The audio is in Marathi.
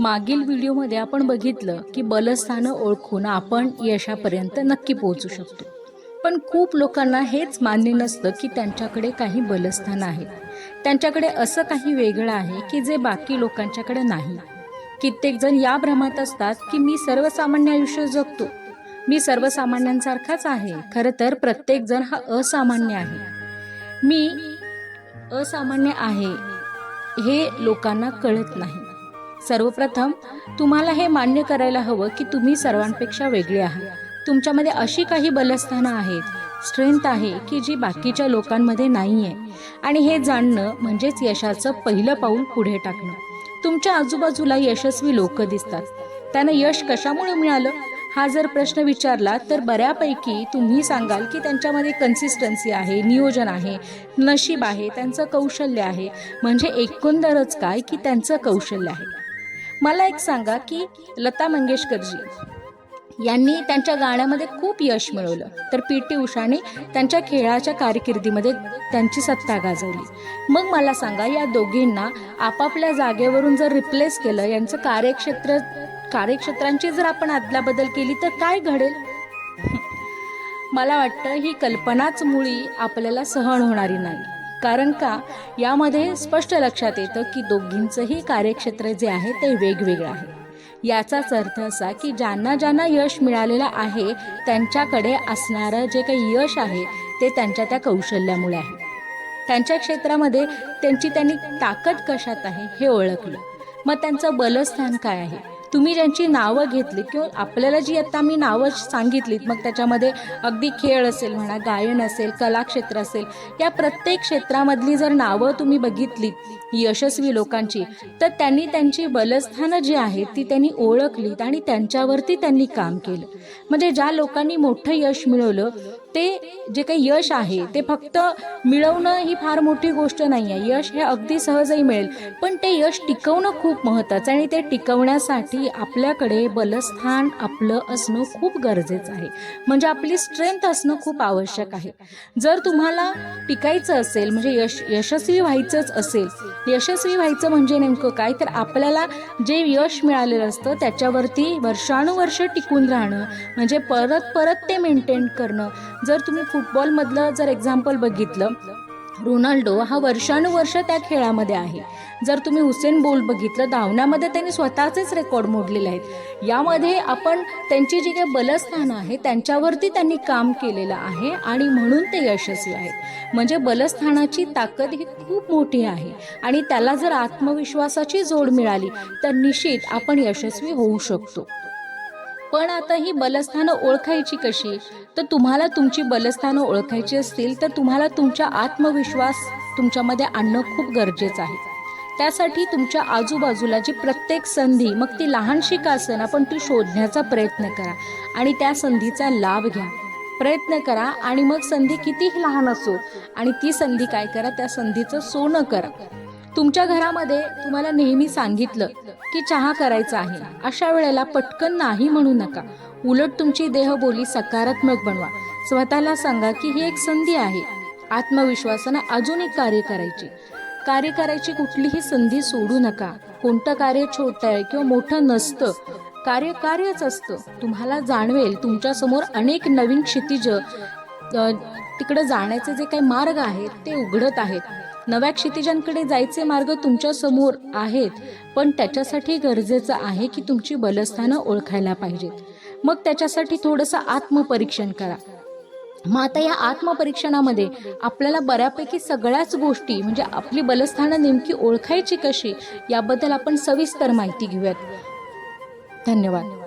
मागील व्हिडिओमध्ये आपण बघितलं की बलस्थानं ओळखून आपण यशापर्यंत नक्की पोहोचू शकतो. पण खूप लोकांना हेच मान्य नसतं की त्यांच्याकडे काही बलस्थान आहेत त्यांच्याकडे असं काही वेगळं आहे की जे बाकी लोकांच्याकडे नाही. कित्येक जण या भ्रमात असतात की मी सर्वसामान्य आयुष्य जगतो. मी सर्वसामान्यांसारखाच आहे. खरं तर प्रत्येक जण हा असामान्य आहे. मी असामान्य आहे हे लोकांना कळत नाही. सर्वप्रथम तुम्हाला हे मान्य करायला हवं की तुम्ही सर्वांपेक्षा वेगळे आहात. तुमच्यामध्ये अशी काही बलस्थानं आहेत स्ट्रेंथ आहे की जी बाकीच्या लोकांमध्ये नाही आहे आणि हे जाणणं म्हणजेच यशाचं पहिलं पाऊल पुढे टाकणं. तुमच्या आजूबाजूला यशस्वी लोक दिसतात. त्यांना यश कशामुळे मिळालं? हा जर प्रश्न विचारला तर बऱ्यापैकी तुम्ही सांगाल की त्यांच्यामध्ये कन्सिस्टन्सी आहे नियोजन आहे नशीब आहे त्यांचं कौशल्य आहे. म्हणजे एकंदरच काय की त्यांचं कौशल्य आहे. मला एक सांगा की लता मंगेशकरजी यांनी त्यांच्या गाण्यामध्ये खूप यश मिळवलं. तर पी टी उषाने त्यांच्या खेळाच्या कारकिर्दीमध्ये त्यांची सत्ता गाजवली. मग मला सांगा या दोघींना आपापल्या जागेवरून जर रिप्लेस केलं यांचं कार्यक्षेत्र कार्यक्षेत्रांची जर आपण अदलाबदल केली तर काय घडेल? मला वाटतं ही कल्पनाच मुळी आपल्याला सहन होणारी नाही. कारण का? यामध्ये स्पष्ट लक्षात येतं की दोघींचंही कार्यक्षेत्र जे आहे ते वेगवेगळं आहे. याचाच अर्थ असा की ज्यांना ज्यांना यश मिळालेलं आहे त्यांच्याकडे असणारं जे काही यश आहे ते त्यांच्या त्या कौशल्यामुळे आहे. त्यांच्या क्षेत्रामध्ये त्यांची त्यांनी ताकद कशात आहे हे ओळखलं. मग त्यांचं बलस्थान काय आहे? तुम्ही ज्यांची नावं घेतली किंवा आपल्याला जी आता मी नावं सांगितलीत मग त्याच्यामध्ये अगदी खेळ असेल म्हणा गायन असेल कलाक्षेत्र असेल या प्रत्येक क्षेत्रामधली जर नावं तुम्ही बघितलीत यशस्वी लोकांची तर त्यांनी त्यांची बलस्थानं जी आहेत ती त्यांनी ओळखलीत आणि त्यांच्यावरती त्यांनी काम केलं. म्हणजे ज्या लोकांनी मोठं यश मिळवलं ते जे काही यश आहे ते फक्त मिळवणं ही फार मोठी गोष्ट नाही आहे यश हे अगदी सहजही मिळेल. पण ते यश टिकवणं खूप महत्त्वाचं आणि ते टिकवण्यासाठी आपल्याकडे बलस्थान आपलं असणं खूप गरजेचं आहे. म्हणजे आपली स्ट्रेंथ असणं खूप आवश्यक आहे. जर तुम्हाला टिकायचं असेल म्हणजे यश यशस्वी व्हायचंच असेल यशस्वी व्हायचं म्हणजे नेमकं काय? तर आपल्याला जे यश मिळालेलं असतं त्याच्यावरती वर्षानुवर्ष टिकून राहणं म्हणजे परत परत ते मेंटेन करणं जर तुम्ही फुटबॉलमधलं जर एक्झाम्पल बघितलं रोनाल्डो हा वर्षानुवर्ष त्या खेळामध्ये आहे. जर तुम्ही हुसेन बोल बघितलं धावण्यामध्ये त्यांनी स्वतःचेच रेकॉर्ड मोडलेले आहेत. यामध्ये आपण त्यांची जी काही बलस्थानं आहे त्यांच्यावरती त्यांनी काम केलेलं आहे आणि म्हणून ते यशस्वी आहेत. म्हणजे बलस्थानाची ताकद ही खूप मोठी आहे आणि त्याला जर आत्मविश्वासाची जोड मिळाली तर निश्चित आपण यशस्वी होऊ शकतो. पण आता ही बलस्थानं ओळखायची कशी? तर तुम्हाला तुमची बलस्थानं ओळखायची असतील तर तुम्हाला तुमचा आत्मविश्वास तुमच्यामध्ये आणणं खूप गरजेचं आहे. त्यासाठी तुमच्या आजूबाजूला जी प्रत्येक संधी मग ती लहानशी का असेना पण ती शोधण्याचा प्रयत्न करा आणि त्या संधीचा लाभ घ्या. प्रयत्न करा आणि मग संधी कितीही लहान असो आणि ती संधी काय करा त्या संधीचं सोनं करा. तुमच्या घरामध्ये तुम्हाला नेहमी सांगितलं की चहा करायचा आहे. अशा वेळेला पटकन नाही म्हणू नका. उलट तुमची देहबोली सकारात्मक बनवा. स्वतःला सांगा की ही एक संधी आहे. आत्मविश्वासानं अजून एक कार्य करायची. कार्य करायची कुठलीही संधी सोडू नका. कोणतं कार्य छोटं आहे किंवा मोठं नसतं कार्य कार्यच असतं. तुम्हाला जाणवेल तुमच्यासमोर अनेक नवीन क्षितिज तिकडे जाण्याचे जे काही मार्ग आहेत ते उघडत आहेत. नव्या क्षितिजांकडे जायचे मार्ग तुमच्यासमोर आहेत पण त्याच्यासाठी गरजेचं आहे की तुमची बलस्थानं ओळखायला पाहिजेत. मग त्याच्यासाठी थोडंसं आत्मपरीक्षण करा. मग आता या आत्मपरीक्षणामध्ये आपल्याला बऱ्यापैकी सगळ्याच गोष्टी म्हणजे आपली बलस्थानं नेमकी ओळखायची कशी याबद्दल आपण सविस्तर माहिती घेऊयात. धन्यवाद.